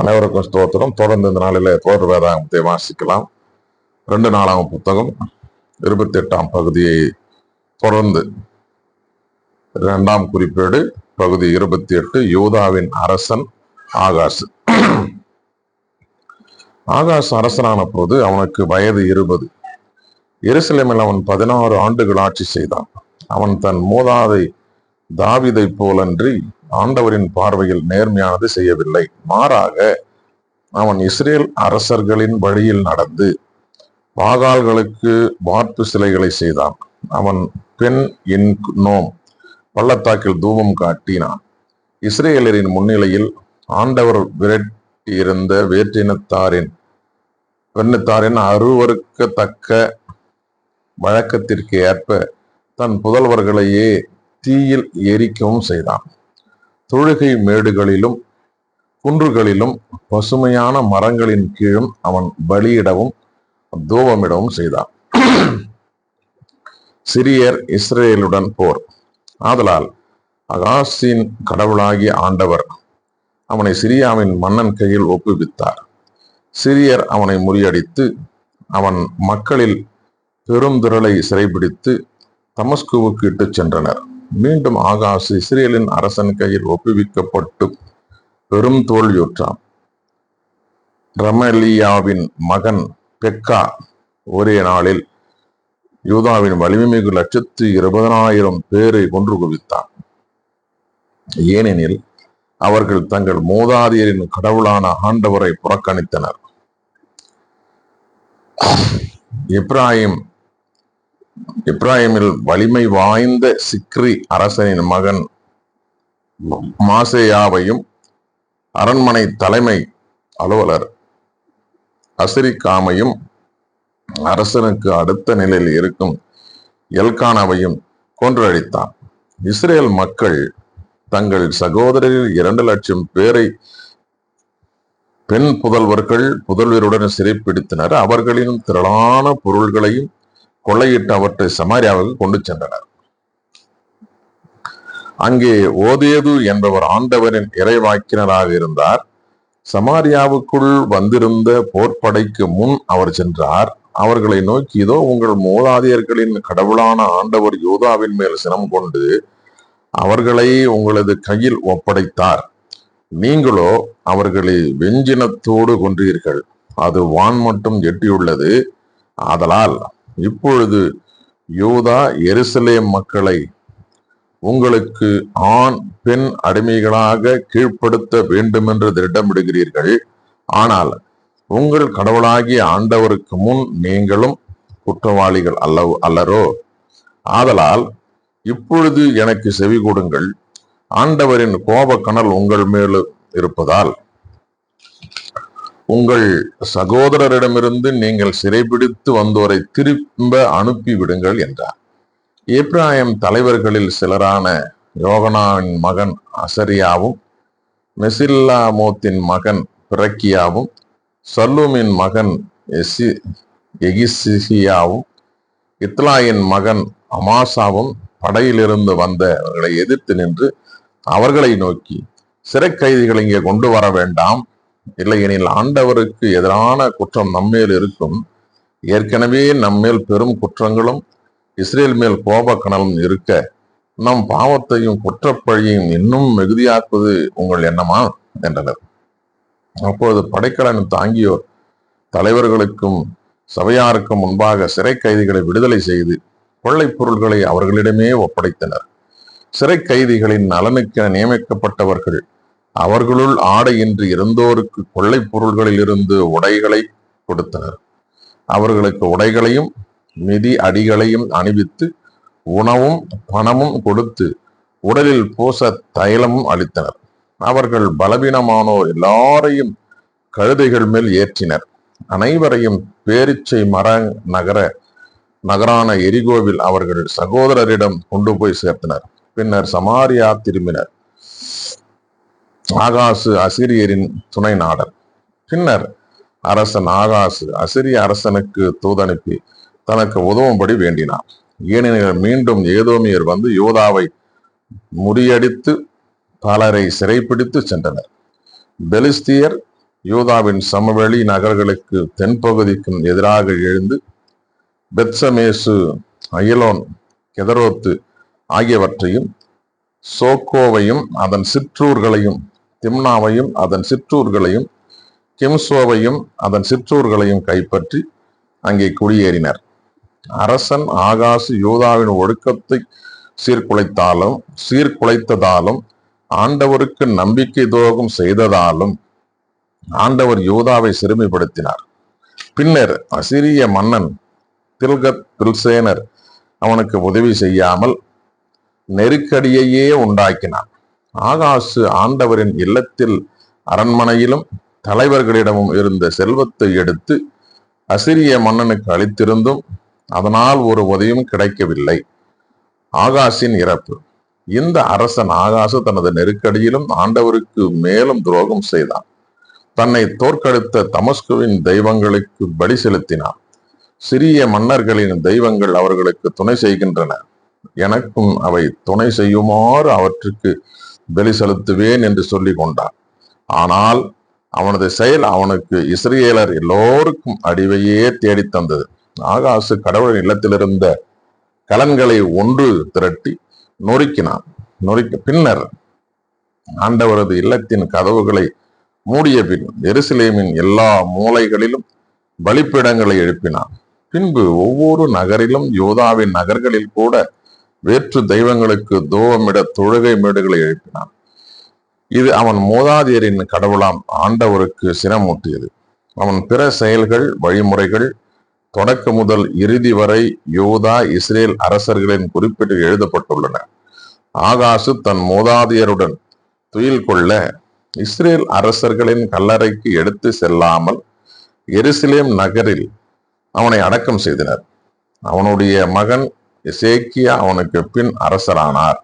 அனைவருக்கும் ஸ்தோத்திரம். தொடர்ந்து இந்த நாளில் போர் வேதாகமத்தை வாசிக்கலாம். ரெண்டு நாளாம் புத்தகம் இருபத்தி எட்டாம் பகுதியை தொடர்ந்து. இரண்டாம் குறிப்பேடு பகுதி இருபத்தி எட்டு யூதாவின் அரசன் ஆகாஷ் ஆகாஷ் அரசனான போது அவனுக்கு வயது இருபது. எருசலேமில் அவன் பதினாறு ஆண்டுகள் ஆட்சி செய்தான். அவன் தன் மூதாதை தாவிதை போலன்றி ஆண்டவரின் பார்வையில் நேர்மையானது செய்யவில்லை. மாறாக அவன் இஸ்ரேல் அரசர்களின் வழியில் நடந்து பாகால்களுக்கு வார்ப்பு சிலைகளை செய்தான். அவன் பெண் என் நோம் பள்ளத்தாக்கில் தூபம் காட்டினான். இஸ்ரேலரின் முன்னிலையில் ஆண்டவர் விரட்டியிருந்த வேற்றினத்தாரின் பெண்ணத்தாரின் அருவருக்கத்தக்க வழக்கத்திற்கு ஏற்ப தன் புதல்வர்களையே தீயில் எரிக்கவும் செய்தான். தொழுகை மேடுகளிலும் குன்றுகளிலும் பசுமையான மரங்களின் கீழும் அவன் பலியிடவும் தூபமிடவும் செய்தான். சிரியர் இஸ்ரேலுடன் போர். ஆதலால் அகாசின் கடவுளாகிய ஆண்டவர் அவனை சிரியாவின் மன்னன் கையில் ஒப்புவித்தார். சிரியர் அவனை முறியடித்து அவன் மக்களில் பெரும் திரளை சிறைபிடித்து தமஸ்குவுக்கு இட்டுச் சென்றனர். மீண்டும் ஆகாஷ் இஸ்ரேலின் அரசன் கையில் ஒப்புவிக்கப்பட்டு பெரும் தோல்வியுற்றான். ரமலியாவின் மகன் பெக்கா ஒரே நாளில் யூதாவின் வலிமைமிகு லட்சத்து இருபதனாயிரம் பேரை கொன்று குவித்தான். ஏனெனில் அவர்கள் தங்கள் மூதாதையரின் கடவுளான ஆண்டவரை புறக்கணித்தனர். இப்ராஹிம் இப்ராஹிமில் வலிமை வாய்ந்த சிக்ரி அரசனின் மகன் மாசேயாவையும் அரண்மனை தலைமை அலுவலர் அசிரிகாமையும் அரசனுக்கு அடுத்த நிலையில் இருக்கும் எல்கானாவையும் கொன்றழித்தான் இஸ்ரேல் மக்கள் தங்கள் சகோதரரில் இரண்டு லட்சம் பேரை பெண் புதல்வர்கள் புதல்வருடன் சிறைப்பிடித்தனர். அவர்களின் திரளான பொருள்களையும் கொள்ளையிட்டு அவற்றை சமாரியாவுக்கு கொண்டு சென்றனர். அங்கே ஓதேது என்பவர் ஆண்டவரின் இறைவாக்கினராக இருந்தார். சமாரியாவுக்குள் வந்திருந்த போர்ப்படைக்கு முன் அவர் சென்றார். அவர்களை நோக்கி இதோ உங்கள் மூதாதையர்களின் கடவுளான ஆண்டவர் யூதாவின் மேல் சினம் கொண்டு அவர்களை உங்களது கையில் ஒப்படைத்தார். நீங்களோ அவர்களை வெஞ்சினத்தோடு கொன்றீர்கள். அது வான் மட்டும் எட்டியுள்ளது. ஆதலால் இப்பொழுது யூதா எருசலேம் மக்களை உங்களுக்கு ஆண் பெண் அடிமைகளாக கீழ்ப்படுத்த வேண்டும் என்று திட்டமிடுகிறீர்கள். ஆனால் உங்கள் கடவுளாகிய ஆண்டவருக்கு முன் நீங்களும் குற்றவாளிகள் அல்ல அல்லரோ? ஆதலால் இப்பொழுது எனக்கு செவி கொடுங்கள் ஆண்டவரின் கோப உங்கள் மேலும் இருப்பதால் உங்கள் சகோதரரிடமிருந்து நீங்கள் சிறைபிடித்து வந்தோரை திரும்ப அனுப்பி விடுங்கள் என்றார். ஏப்ராயம் தலைவர்களில் சிலரான யோகனாவின் மகன் அசரியாவும் மெசில்லாமோத்தின் மகன் பிரக்கியாவும் சல்லூமின் மகன் எசி எகிசியாவும் இத்லாயின் மகன் அமாசாவும் படையிலிருந்து வந்தவர்களை எதிர்த்து நின்று அவர்களை நோக்கி சிறை கைதிகள் இங்கே கொண்டு வர வேண்டாம். இல்லையெனில் ஆண்டவருக்கு எதிரான குற்றம் நம்மேல் இருக்கும். ஏற்கனவே நம்மேல் பெரும் குற்றங்களும் இஸ்ரேல் மேல் கோப இருக்க நம் பாவத்தையும் குற்றப்பழியையும் இன்னும் மிகுதியாக்குவது உங்கள் எண்ணமா என்றனர். அப்பொழுது படைக்கலன் தாங்கியோர் தலைவர்களுக்கும் சபையாருக்கும் முன்பாக சிறை கைதிகளை விடுதலை செய்து கொள்ளைப் பொருள்களை அவர்களிடமே ஒப்படைத்தனர். சிறை கைதிகளின் நலனுக்கென நியமிக்கப்பட்டவர்கள் அவர்களுள் ஆடையின்றி இருந்தோருக்கு கொள்ளைப் பொருள்களில் இருந்து உடைகளை கொடுத்தனர். அவர்களுக்கு உடைகளையும் மிதி அடிகளையும் அணிவித்து உணவும் பணமும் கொடுத்து உடலில் பூச தைலமும் அளித்தனர். அவர்கள் பலவீனமானோர் எல்லாரையும் கழுதைகள் மேல் ஏற்றினர். அனைவரையும் பேரிச்சை மர நகர நகரான எரிகோவில் அவர்கள் சகோதரரிடம் கொண்டு போய் சேர்த்தனர். பின்னர் சமாரியா திரும்பினர். ஆகாசு அசிரியரின் துணை நாடன். பின்னர் அரசன் ஆகாசு அசிரிய அரசனுக்கு தூதனுப்பி தனக்கு உதவும்படி வேண்டினான். ஏனெனில் மீண்டும் ஏதோமியர் வந்து யோதாவை முறியடித்து பலரை சிறைப்பிடித்து சென்றனர். பெலிஸ்தியர் யூதாவின் சமவெளி நகர்களுக்கு தென்பகுதிக்கும் எதிராக எழுந்து பெத்சமேசு அயலோன் கெதரோத்து ஆகியவற்றையும் சோக்கோவையும் அதன் சிற்றூர்களையும் திம்னாவையும் அதன் சிற்றூர்களையும் கிம்சோவையும் அதன் சிற்றூர்களையும் கைப்பற்றி அங்கே குடியேறினர். அரசன் ஆகாசு யூதாவின் ஒழுக்கத்தை சீர்குலைத்தாலும் சீர்குலைத்ததாலும் ஆண்டவருக்கு நம்பிக்கை துரோகம் செய்ததாலும் ஆண்டவர் யூதாவை சிறுமைப்படுத்தினார். பின்னர் அசிரிய மன்னன் தில்கத் பில்சேனர் அவனுக்கு உதவி செய்யாமல் நெருக்கடியையே உண்டாக்கினான். ஆகாசு ஆண்டவரின் இல்லத்தில் அரண்மனையிலும் தலைவர்களிடமும் இருந்த செல்வத்தை எடுத்து அசிரிய மன்னனுக்கு அளித்திருந்தும் அதனால் ஒரு உதவியும் கிடைக்கவில்லை. ஆகாசின் இறப்பு. இந்த அரசன் ஆகாசு தனது நெருக்கடியிலும் ஆண்டவருக்கு மேலும் துரோகம் செய்தான். தன்னை தோற்கடித்த தமஸ்குவின் தெய்வங்களுக்கு பலி செலுத்தினான். சிறிய மன்னர்களின் தெய்வங்கள் அவர்களுக்கு துணை செய்கின்றன. எனக்கும் அவை துணை செய்யுமாறு அவற்றுக்கு பலி செலுத்துவேன் என்று சொல்லி கொண்டான். ஆனால் அவனது செயல் அவனுக்கு இஸ்ரேலர் எல்லோருக்கும் அடிவையே தேடித் தந்தது. ஆகாசு கடவுளின் இல்லத்திலிருந்த கலன்களை ஒன்று திரட்டி நொறுக்கினான். நொறுக்க பின்னர் ஆண்டவரது இல்லத்தின் கதவுகளை மூடிய பின் எருசலேமின் எல்லா மூலைகளிலும் பலிப்பிடங்களை எழுப்பினான். பின்பு ஒவ்வொரு நகரிலும் யோதாவின் நகர்களில் கூட வேற்று தெய்வங்களுக்கு தூவமிட தொழுகை மேடுகளை எழுப்பினான். இது அவன் மூதாதியரின் கடவுளாம் ஆண்டவருக்கு சினமூட்டியது அவன் பிற செயல்கள் வழிமுறைகள் தொடக்க முதல் இறுதி வரை யோதா இஸ்ரேல் அரசர்களின் குறிப்பிட்டு எழுதப்பட்டுள்ளன. ஆகாசு தன் மூதாதியருடன் துயில் கொள்ள இஸ்ரேல் அரசர்களின் கல்லறைக்கு எடுத்து செல்லாமல் எருசலேம் நகரில் அவனை அடக்கம் செய்தனர். அவனுடைய மகன் எசேக்கியா அவனுக்கு பின் அரசரானார்.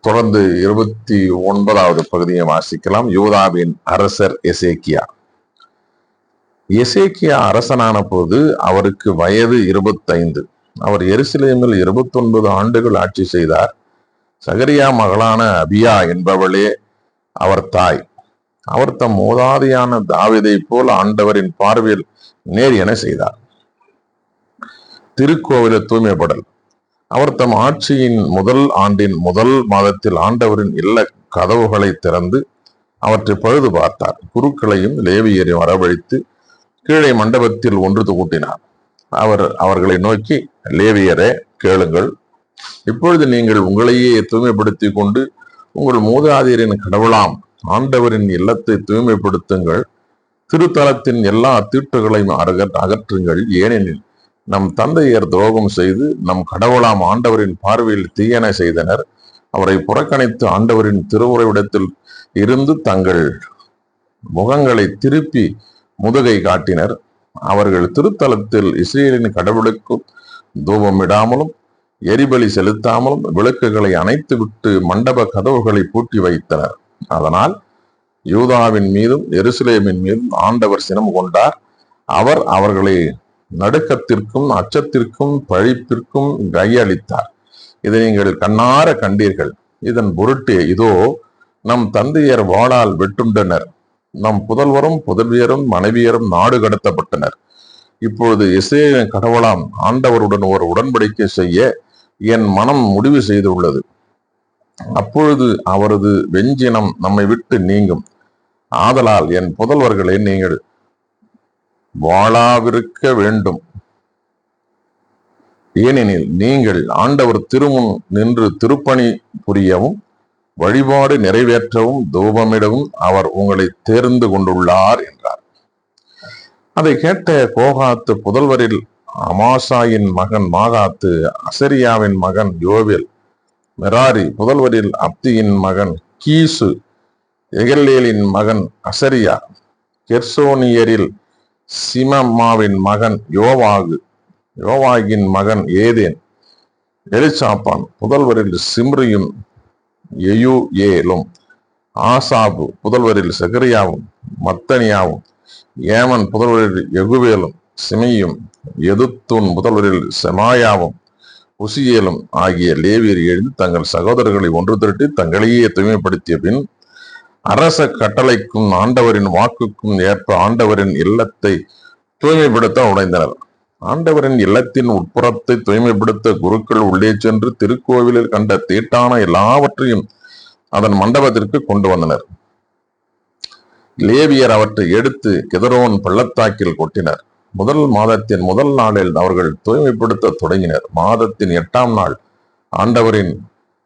தொடர்ந்து இருபத்தி ஒன்பதாவது பகுதியை வாசிக்கலாம். யூதாவின் அரசர் எசேக்கியா. எசேக்கியா அரசனான போது அவருக்கு வயது இருபத்தைந்து. அவர் எருசலேமில் இருபத்தொன்பது ஆண்டுகள் ஆட்சி செய்தார். சகரியா மகளான அபியா என்பவளே அவர் தாய். அவர் தம் மூதாதையான தாவிதை போல் ஆண்டவரின் பார்வையில் நேர் என செய்தார். திருக்கோவில தூய்மைப்படல். அவர் தம் ஆட்சியின் முதல் ஆண்டின் முதல் மாதத்தில் ஆண்டவரின் இல்ல கதவுகளை திறந்து அவற்றை பழுது பார்த்தார். குருக்களையும் லேவியரையும் வரவழைத்து கீழே மண்டபத்தில் ஒன்று கூட்டினார் அவர் அவர்களை நோக்கி லேவியரே கேளுங்கள். இப்பொழுது நீங்கள் உங்களையே தூய்மைப்படுத்தி கொண்டு உங்கள் மூதாதையரின் கடவுளாம் ஆண்டவரின் இல்லத்தை தூய்மைப்படுத்துங்கள். திருத்தலத்தின் எல்லா தீட்டுகளையும் அகற் அகற்றுங்கள். ஏனெனில் நம் தந்தையர் துரோகம் செய்து நம் கடவுளாம் ஆண்டவரின் பார்வையில் தீயன செய்தனர். அவரை புறக்கணித்து ஆண்டவரின் திருவுறைவிடத்தில் இருந்து தங்கள் முகங்களை திருப்பி முதுகை காட்டினர். அவர்கள் திருத்தலத்தில் இஸ்ரேலின் கடவுளுக்கும் தூபமிடாமலும் எரிபலி செலுத்தாமலும் விளக்குகளை அணைத்து விட்டு மண்டப கதவுகளை பூட்டி வைத்தனர். அதனால் யூதாவின் மீதும் எருசலேமின் மீதும் ஆண்டவர் சினம் கொண்டார். அவர் அவர்களை நடுக்கத்திற்கும் அச்சத்திற்கும் பழிப்பிற்கும் கையளித்தார். இதை நீங்கள் கண்ணார கண்டீர்கள். இதன் பொருட்டு இதோ நம் தந்தையர் வாளால் வெட்டுண்டனர். நம் புதல்வரும் புதல்வியரும் மனைவியரும் நாடு கடத்தப்பட்டனர். இப்பொழுது இஸ்ரேலின் கடவுளாம் ஆண்டவருடன் ஒரு உடன்படிக்கை செய்ய என் மனம் முடிவு செய்துள்ளது. அப்பொழுது அவரது வெஞ்சினம் நம்மை விட்டு நீங்கும். ஆதலால் என் புதல்வர்களை நீங்கள் வாழாவிருக்க வேண்டும். ஏனெனில் நீங்கள் ஆண்டவர் திருமுன் நின்று திருப்பணி புரியவும் வழிபாடு நிறைவேற்றவும் தூபமிடவும் அவர் உங்களை தேர்ந்து கொண்டுள்ளார் என்றார். அதை கேட்ட கோகாத்து புதல்வரில் அமாசாயின் மகன் மாகாத்து அசரியாவின் மகன் யோவில் மெராரி புதல்வரில் அப்தியின் மகன் கீசு எகல்லேலின் மகன் அசரியா கெர்சோனியரில் சிமம்மாவின் மகன் யோவாகு. யோவாகின் மகன் ஏதேன். எலிசாப்பான் முதல்வரில் சிம்ரியும் எயு ஏலும் ஆசாபு புதல்வரில் சகரியாவும் மத்தனியாவும். ஏமன் புதல்வரில் எகுவேலும் சிமையும் எதுத்தூன் முதல்வரில் செமாயாவும். உசியேலும் ஆகிய லேவியர் எழுந்து தங்கள் சகோதரர்களை ஒன்று திரட்டி தங்களையே தூய்மைப்படுத்திய பின் அரச கட்டளைக்கும் ஆண்டவரின் வாக்குக்கும் ஏற்ப ஆண்டவரின் இல்லத்தை தூய்மைப்படுத்த உடைந்தனர். ஆண்டவரின் இல்லத்தின் உட்புறத்தை தூய்மைப்படுத்த குருக்கள் உள்ளே சென்று திருக்கோவிலில் கண்ட தீட்டான எல்லாவற்றையும் அதன் மண்டபத்திற்கு கொண்டு வந்தனர். லேவியர் அவற்றை எடுத்து கிதரோன் பள்ளத்தாக்கில் கொட்டினர். முதல் மாதத்தின் முதல் நாளில் அவர்கள் தூய்மைப்படுத்த தொடங்கினர். மாதத்தின் எட்டாம் நாள் ஆண்டவரின்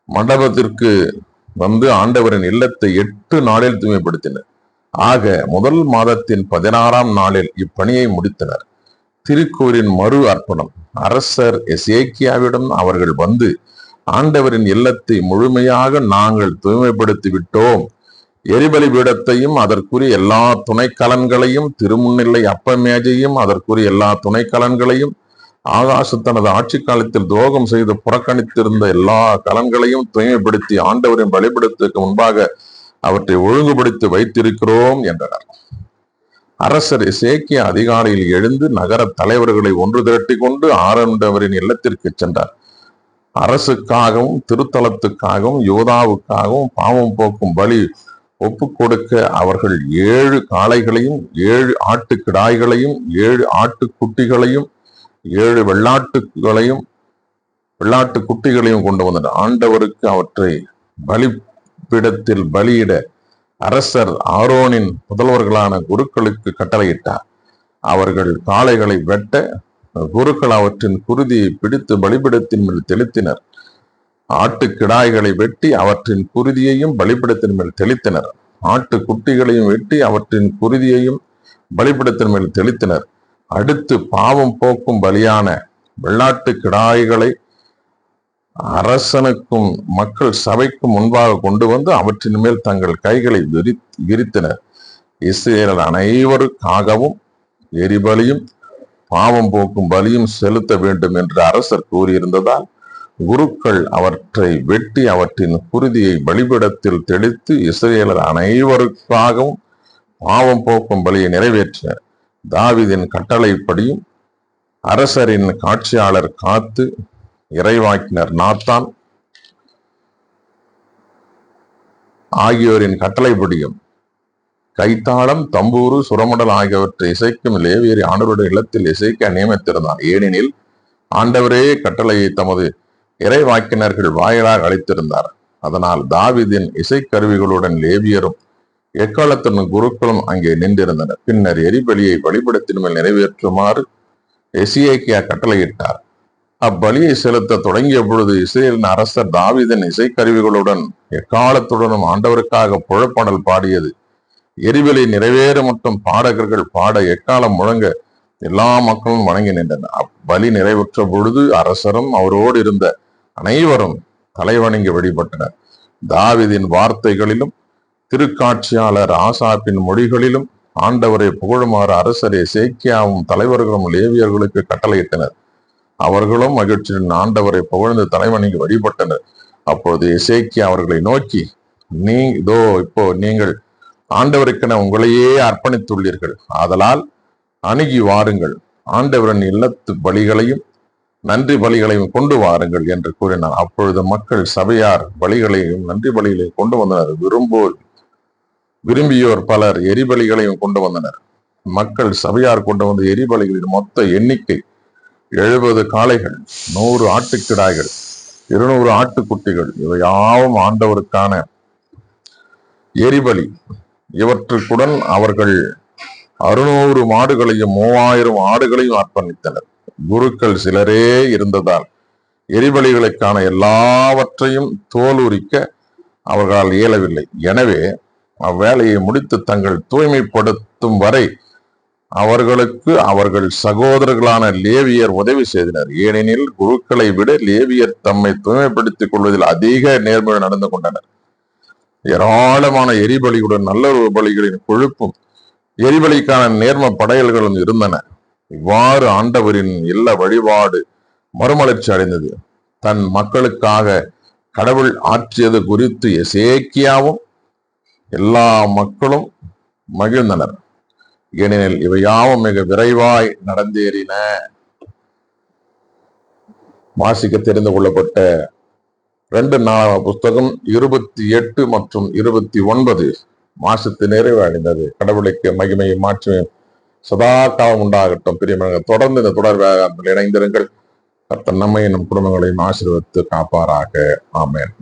மண்டபத்திற்கு வந்து ஆண்டவரின் இல்லத்தை எட்டு நாளில் தூய்மைப்படுத்தினர். ஆக முதல் மாதத்தின் பதினாறாம் நாளில் இப்பணியை முடித்தனர். திருக்கூரின் மறு அர்ப்பணம். அரசர் எசேக்கியாவிடம் அவர்கள் வந்து ஆண்டவரின் இல்லத்தை முழுமையாக நாங்கள் தூய்மைப்படுத்தி விட்டோம். எரிபலி பீடத்தையும் அதற்குரிய எல்லா துணைக்கலன்களையும் திருமுன்னிலை அப்பமேஜையும் அதற்குரிய எல்லா துணைக்கலன்களையும் ஆகாச தனது ஆட்சி காலத்தில் துரோகம் செய்து புறக்கணித்திருந்த எல்லா கலன்களையும் தூய்மைப்படுத்தி ஆண்டவரின் பலிபடத்துக்கு முன்பாக அவற்றை ஒழுங்குபடுத்தி வைத்திருக்கிறோம் என்றனர். அரசர் இசேக்கிய அதிகாலையில் எழுந்து நகர தலைவர்களை ஒன்று திரட்டி கொண்டு ஆரண்டவரின் இல்லத்திற்கு சென்றார். அரசுக்காகவும் திருத்தலத்துக்காகவும் யோதாவுக்காகவும் பாவம் போக்கும் பலி ஒப்பு கொடுக்க அவர்கள் ஏழு காளைகளையும் ஏழு ஆட்டு கிடாய்களையும் ஏழு ஆட்டு குட்டிகளையும் ஏழு வெள்ளாட்டுகளையும் வெள்ளாட்டு குட்டிகளையும் கொண்டு வந்தனர். ஆண்டவருக்கு அவற்றை பலிப்பிடத்தில் பலியிட அரசர் ஆரோனின் புதல்வர்களான குருக்களுக்கு கட்டளையிட்டார். அவர்கள் காளைகளை வெட்ட குருக்கள் அவற்றின் குருதியை பிடித்து பலிபிடத்தின் மேல் தெளித்தினர். ஆட்டு கிடாய்களை வெட்டி அவற்றின் குருதியையும் பலிபிடத்தின் மேல் தெளித்தனர். ஆட்டு குட்டிகளையும் வெட்டி அவற்றின் குருதியையும் பலிபிடத்தின் மேல் தெளித்தனர். அடுத்து பாவம் போக்கும் பலியான வெள்ளாட்டு கிடாய்களை அரசனுக்கும் மக்கள் சபைக்கும் முன்பாக கொண்டு வந்து அவற்றின் மேல் தங்கள் கைகளை விரி விரித்தனர். இஸ்ரேலர் அனைவருக்காகவும் எரிபலியும் பாவம் போக்கும் பலியும் செலுத்த வேண்டும் என்று அரசர் கூறியிருந்ததால் குருக்கள் அவற்றை வெட்டி அவற்றின் குருதியை பலிபிடத்தில் தெளித்து இஸ்ரேலர் அனைவருக்காகவும் பாவம் போக்கும் பலியை நிறைவேற்றினர். தாவிதின் கட்டளைப்படியும் அரசரின் காட்சியாளர் காத்து இறைவாக்கினர் நாத்தான் ஆகியோரின் கட்டளைப்படியும் கைத்தாளம் தம்பூரு சுரமடல் ஆகியவற்றை இசைக்கும் லேவியரை ஆண்டவருடைய இல்லத்தில் இசைக்க நியமித்திருந்தார். ஏனெனில் ஆண்டவரே கட்டளையை தமது இறைவாக்கினர்கள் வாயிலாக அளித்திருந்தார். அதனால் தாவிதின் இசைக்கருவிகளுடன் லேவியரும் எக்காலத்தினும் குருக்களும் அங்கே நின்றிருந்தனர் பின்னர் எரிபலியை வழிபடத்தின் மேல் நிறைவேற்றுமாறு எசிஐக்கியா கட்டளையிட்டார். அப்பலியை செலுத்த தொடங்கிய பொழுது இஸ்ரேலின் அரசர் தாவிதன் இசைக்கருவிகளுடன் எக்காலத்துடனும் ஆண்டவருக்காக புழப்பாடல் பாடியது. எரிபலி நிறைவேற மட்டும் பாடகர்கள் பாட எக்காலம் முழங்க எல்லா மக்களும் வணங்கி நின்றனர் அப்பலி நிறைவுற்ற பொழுது அரசரும் அவரோடு இருந்த அனைவரும் தலைவணங்கி வழிபட்டனர். தாவிதின் வார்த்தைகளிலும் திருக்காட்சியாளர் ஆசாப்பின் மொழிகளிலும் ஆண்டவரை புகழுமாறு அரசரே சேக்கியாவும் தலைவர்களும் லேவியர்களுக்கு கட்டளையிட்டனர். அவர்களும் மகிழ்ச்சியுடன் ஆண்டவரை புகழ்ந்து தலைவனுக்கு வழிபட்டனர். அப்போது இசேக்கியா அவர்களை நோக்கி நீ இதோ இப்போ நீங்கள் ஆண்டவருக்கென உங்களையே அர்ப்பணித்துள்ளீர்கள். ஆதலால் அணுகி வாருங்கள். ஆண்டவரின் இல்லத்து பலிகளையும் நன்றி பலிகளையும் கொண்டு வாருங்கள் என்று கூறினார். அப்பொழுது மக்கள் சபையார் பலிகளையும் நன்றி பலிகளையும் கொண்டு வந்தனர். விரும்போர் விரும்பியோர் பலர் எரிபலிகளையும் கொண்டு வந்தனர். மக்கள் சபையார் கொண்டு வந்த எரிபலிகளின் மொத்த எண்ணிக்கை எழுபது காளைகள் நூறு ஆட்டுக்கிடாய்கள் இருநூறு ஆட்டுக்குட்டிகள் இவை யாவும் ஆண்டவருக்கான எரிபலி. இவற்றுக்குடன் அவர்கள் அறுநூறு மாடுகளையும் மூவாயிரம் ஆடுகளையும் அர்ப்பணித்தனர். குருக்கள் சிலரே இருந்ததால் எரிபலிகளுக்கான எல்லாவற்றையும் தோலுரிக்க அவர்களால் இயலவில்லை. எனவே அவ்வேலையை முடித்து தங்கள் தூய்மைப்படுத்தும் வரை அவர்களுக்கு அவர்கள் சகோதரர்களான லேவியர் உதவி செய்தனர். ஏனெனில் குருக்களை விட லேவியர் தம்மை தூய்மைப்படுத்திக் கொள்வதில் அதிக நேர்மையுடன் நடந்து கொண்டனர். ஏராளமான எரிபலியுடன் நல்லுறவு பலிகளின் கொழுப்பும் எரிபலிக்கான நேர்ம படையல்களும் இருந்தன. இவ்வாறு ஆண்டவரின் இல்ல வழிபாடு மறுமலர்ச்சி அடைந்தது. தன் மக்களுக்காக கடவுள் ஆற்றியது குறித்து எசேக்கியாவும் எல்லா மக்களும் மகிழ்ந்தனர். ஏனெனில் இவை யாவும் மிக விரைவாய் நடந்தேறின. வாசிக்க தெரிந்து கொள்ளப்பட்ட ரெண்டு நாளாக புஸ்தகம் இருபத்தி எட்டு மற்றும் இருபத்தி ஒன்பது மாசத்து நிறைவு அடைந்தது. கடவுளுக்கு மகிமையும் மாட்சிமையும் சதா காலம் உண்டாகட்டும். பிரியமனங்கள் தொடர்ந்து இந்த தொடர் இணைந்திருங்கள். கர்த்தர் நம்மை நம் குடும்பங்களையும் ஆசீர்வத்து காப்பாராக. ஆமேன்.